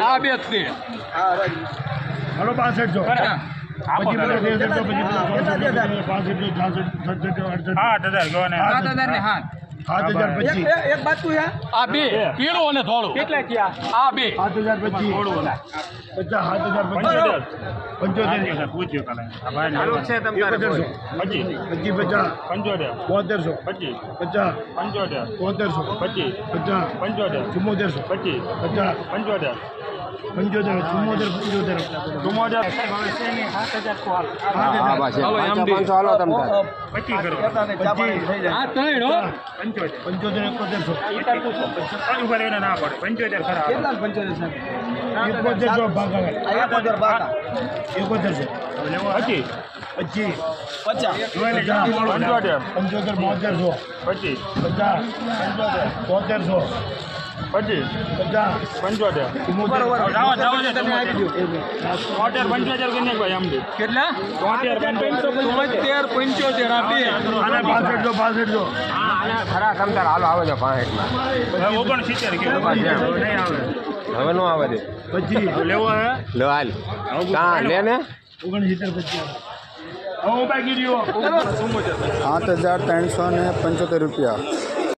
આ બે જ છે હલો પાસઠ જો હા. આઠ હજાર ને ને સાત હજાર પચીસ એક બાજુ આ બે પીળું અને ધોળું. કેટલા થયા? આ બે. સાત હજાર પચીસ પચાસ સાત હજાર પંચોતેર. પચીસ પંચોતેર. પૂછ્યું પચીસ પચીસ પચાસ. પંચોતેર. બોતેરસો પચીસ. પચાસ. પંચોતેર. બોતેરસો પચીસ. પચાસ. પંચોતેર. ચુમ્મોતેરસો પચીસ. પચાસ. પંચોતેર. પંચોતેર ચુમ્મોતેર પંચોતેર ચુમ્મોતેર. એમ ડી. પચીસ કરો. આ ત્રણ હો. પંચોતેર. પંચોતેર એકોતેરસો ઉપર એને ના પડે. પંચોતેર ખરા. પંચોતેર સાહેબ એકોતેરસો ભાગા એકોતેરસો પચીસ. પચીસ. પંચોતેર પંચોતેર. બોતેરસો પચીસ. પચાસ. બોતેરસો પચીસ. પંચોતેર. તોતેર પંચોતેર કે નહીં ભાઈ એમ કેટલા? તોતેર પંચોતેર. પંચોતેર આ પાસઠ જો ખરા ખમતર હાલો આવે છે પાંસઠમાં. ઓગણ કે નહીં આવે. હવે નો આવે છે પચીસ. લેવો હે લો હાલ. કાં લે ને. ઓગણસિત્તેર પચીસ. હજાર ત્રણસો ને પંચોતેર રૂપિયા.